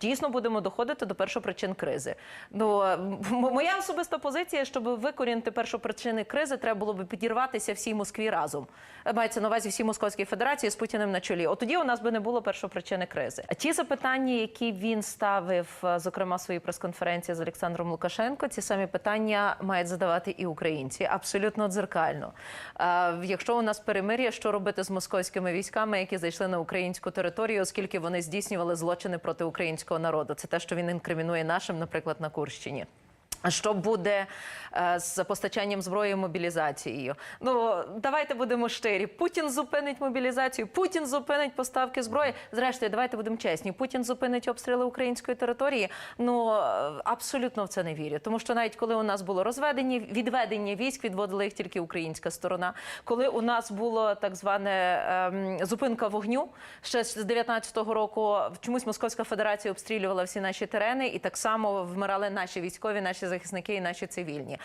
Дійсно будемо доходити до першопричин кризи. Ну моя особиста позиція, щоб викорінити першопричини кризи, треба було би підірватися всій Москві разом. Е, Мається на увазі всій Московській Федерації з Путіним на чолі. От тоді у нас би не було першопричини кризи. А ті запитання, які він ставив, е, зокрема в своїй прес-конференції з Олександром Лукашенко, ці самі питання мають задавати і українці абсолютно дзеркально. Е, Якщо у нас перемир'я, що робити з московськими військами, які зайшли на українську територію, оскільки вони здійснювали злочини проти українського народу? Це те, що він інкримінує нашим, наприклад, на Курщині. Що буде е, з постачанням зброї мобілізацією? Ну давайте будемо щирі. Путін зупинить мобілізацію, Путін зупинить поставки зброї. Зрештою, давайте будемо чесні. Путін зупинить обстріли української території. Ну е, абсолютно в це не вірю. Тому що навіть коли у нас було розведення, відведення військ, відводила їх тільки українська сторона. Коли у нас було так зване ем, зупинка вогню, ще з 19-го року чомусь Московська Федерація обстрілювала всі наші терени, і так само вмирали наші військові, наші захисники і наші цивільні.